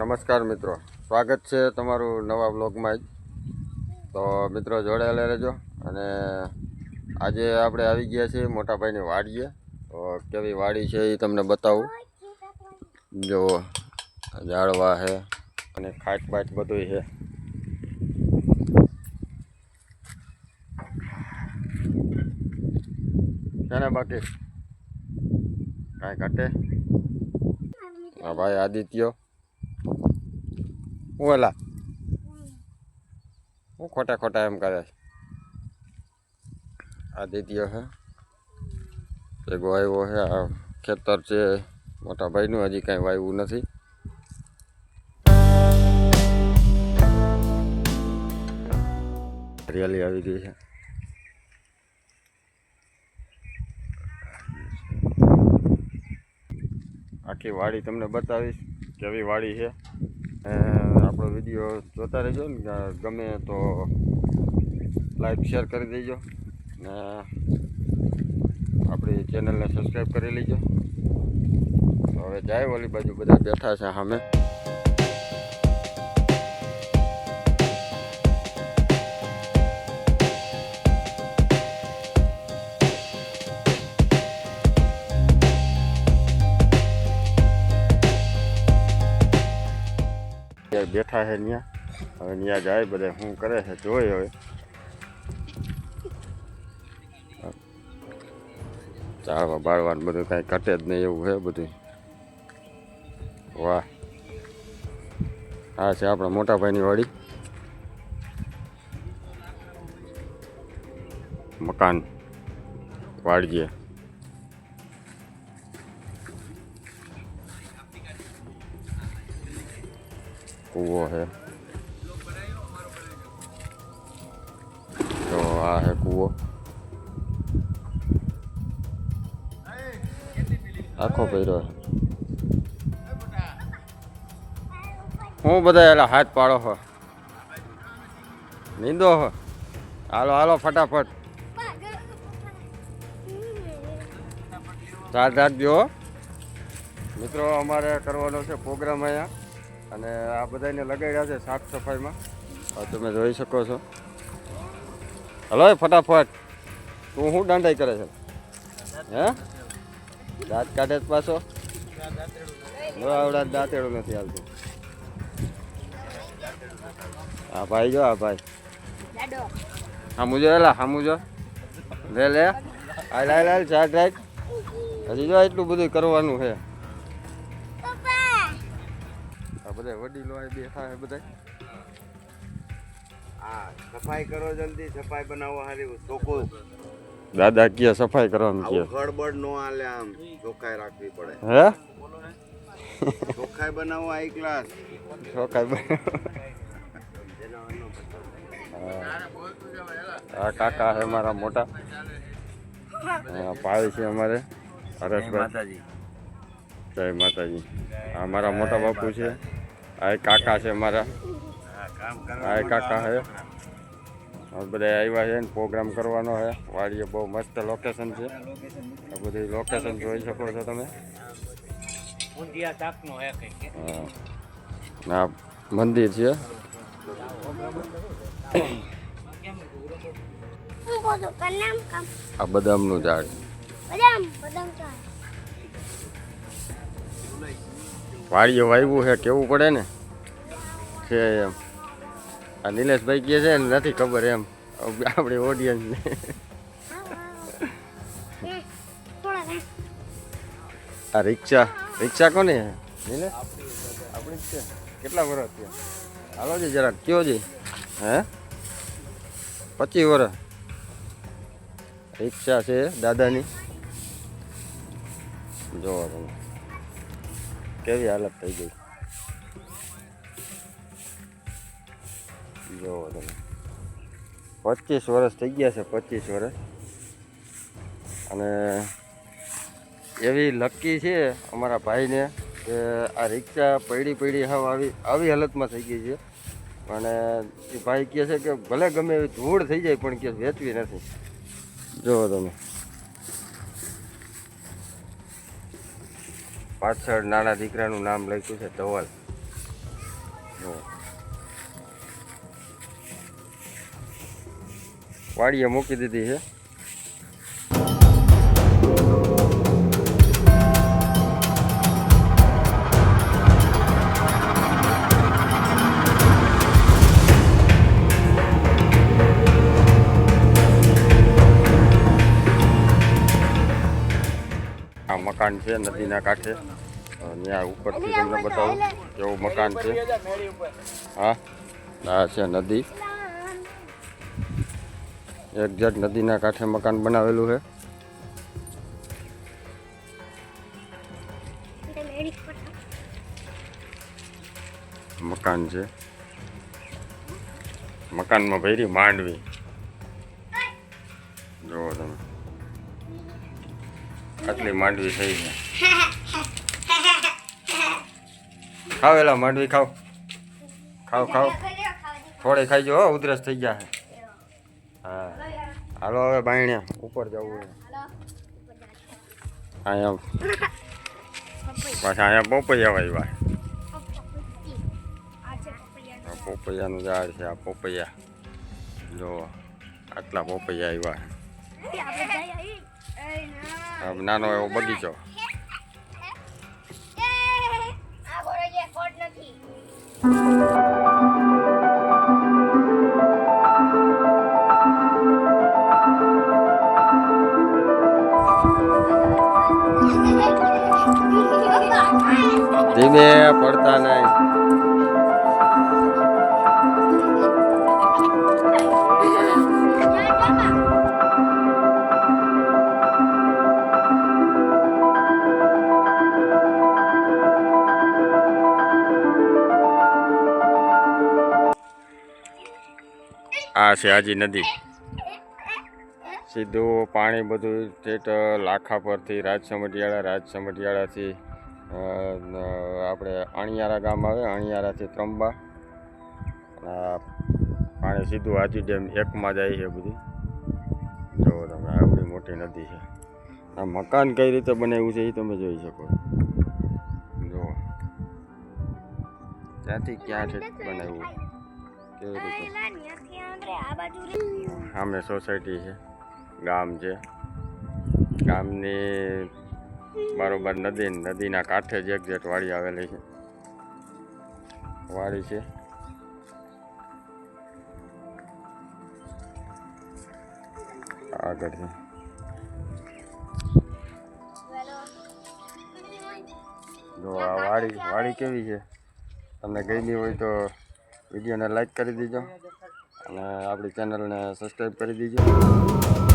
નમસ્કાર મિત્રો. સ્વાગત છે તમારું નવા બ્લોગમાં જ. તો મિત્રો જોડાયેલા રહેજો. અને આજે આપણે આવી ગયા છીએ મોટાભાઈની વાડીએ. તો કેવી વાડી છે એ તમને બતાવું. જો, ઝાડવા છે અને ખાટ બાટ બધું છે છે ને બાકી કાંઈ ઘટે? હા ભાઈ આદિત્યો. એલા હું ખોટા ખોટા એમ કરે આ દીદીઓ હે. ભેગો આવ્યો છે આ ખેતર છે. મોટા ભાઈનું હજી કાંઈ વાવ્યું નથી. હરિયાળી આવી ગઈ છે. આખી વાડી તમને બતાવીશ કેવી વાડી છે. આપણો વીડિયો જોતા રહેજો ને ગમે તો લાઈક શેર કરી દેજો ને આપણી ચેનલને સબસ્ક્રાઈબ કરી લેજો. હવે જાય ઓલી બાજુ, બધા બેઠા છે સામે. બેઠા છે ત્યાં હવે ત્યાં જાય બધા શું કરે છે જોઈએ હવે. ચાળવા બાળવાનું બધું કાંઈ ઘટે જ નહીં એવું છે બધું વાહ. હા છે આપણા મોટા ભાઈની વાડી. મકાન. વાડીએ. કૂવો છે તો આ છે કૂવો આખો કર્યો છે હું બધા એલા હાથ પાડો હો નીંદો હો હાલો હાલો ફટાફટ ચાર્જ રાખજો હો. મિત્રો અમારે કરવાનો છે પ્રોગ્રામ અહીંયા અને આ બધાને લગાડ્યા છે સાફ સફાઈમાં. તમે જોઈ શકો છો. હલો ફટાફટ. તું શું દાંડાઈ કરે છે? હે? દાંત કાઢે જ પાછો? આવડા દાંતેડું નથી આવતું. હા ભાઈ જો, આ ભાઈ. હામું જો, એલા, હામું જો. લે લે. હાલ હાલ હાલ ચાર રાખ. હજી જો, એટલું બધું કરવાનું છે. બધા વડીલો આ બેઠા હે બધા હા સફાઈ કરો જલ્દી સફાઈ બનાવો હારી ચોખ્ખું દાદા કે સફાઈ કરવાનું કે ગડબડ નો આલે આમ ચોખ્ખાઈ રાખવી પડે. હે? ચોખ્ખાઈ બનાવો આઈ ક્લાસ શોકાય આ કાકા હે મારા મોટા. પાય છે અમારે હરેશભાઈ. માતાજી. જય માતાજી. આ મારા મોટા બાપુ છે. આ કાકા છે મારા આ કાકા છે. બધા આવ્યા છે પ્રોગ્રામ કરવાનો છે. વાડીએ બહુ મસ્ત લોકેશન છે. આ બધી લોકેશન જોઈ શકો છો તમે. ના મંદિર છે. આ બદામનું ઝાડ. વાડીએ વાવ્યું છે, કેવું પડે ને? છે એમ આ નિલેશભાઈ કહે છે ને, નથી ખબર એમ. આપણી ઓડિયન્સને આ રિક્ષા રિક્ષા કોને નિલેશ? આપણી છે કેટલા વર્ષ થયા? હાલો છે જરાક, કયો છે હે? પચીસ વર્ષ. રિક્ષા છે દાદાની. જોવા તમે. કેવી હાલત થઈ ગઈ? જોવો તમે. પચીસ વર્ષ થઈ ગયા છે, પચીસ વર્ષ અને એવી લકી છે અમારા ભાઈને કે આ રિક્ષા પડી પડી હાવ આવી આવી હાલતમાં થઈ ગઈ છે. અને એ ભાઈ કહે છે કે ભલે ગમે એવી ધૂળ થઈ જાય પણ કે વેચવી નથી. જુઓ તમે. પાછળ નાના દીકરાનું નામ લખ્યું છે ધવલ. વાડીએ મૂકી દીધી છે. મકાન છે, નદીના કાંઠે. ત્યાં ઉપરથી તમને બતાવું, કેવું મકાન છે. હા, આ છે નદી. એક્ઝેક્ટ નદીના કાંઠે મકાન બનાવેલું છે. મકાન છે. મકાનમાં ભેરી માંડવી. જોવો તમે. આટલી માંડવી થઈ છે. ખાવ એલા માંડવી ખાવ ખાવ ખાવ થોડી ખાઈ જો ઉધરસ થઈ ગયા છે. હા. હાલો, હવે બાયણ્યા, ઉપર જવું અહીંયા પાછા અહીંયા પોપૈયા વાવ્યા આ પોપૈયાનું ઝાડ છે, આ પોપૈયા. જો, આટલા પોપૈયા આવ્યા નાનો એવો બગીચો. ધીમે પડતા નહીં. આ છે આજી નદી. સીધું પાણી બધું ટેટ લાખા પરથી રાજસમઢિયાળા રાજસમઢિયાળાથી આપણે અણિયારા ગામ આવે અણિયારાથી ત્રંબા. પાણી સીધું આજી ડેમ એકમાં જાય છે બધું. જોવો તમે આવડી મોટી નદી છે. આ મકાન કઈ રીતે બનાવ્યું છે એ તમે જોઈ શકો. જુઓ. ત્યાંથી ક્યાં છે બનાવ્યું? કેવી રીતે સામે સોસાયટી છે ગામ છે. ગામની બરોબર નદી નદીના કાંઠે જ એક્ઝેક્ટ વાડી આવેલી છે. વાડી છે. આગળ છે. જો આ વાડી વાડી કેવી છે? તમને ગઈ હોય તો વિડીયોને લાઈક કરી દીજો. અને આપણી ચેનલને સબસ્ક્રાઈબ કરી દીજો.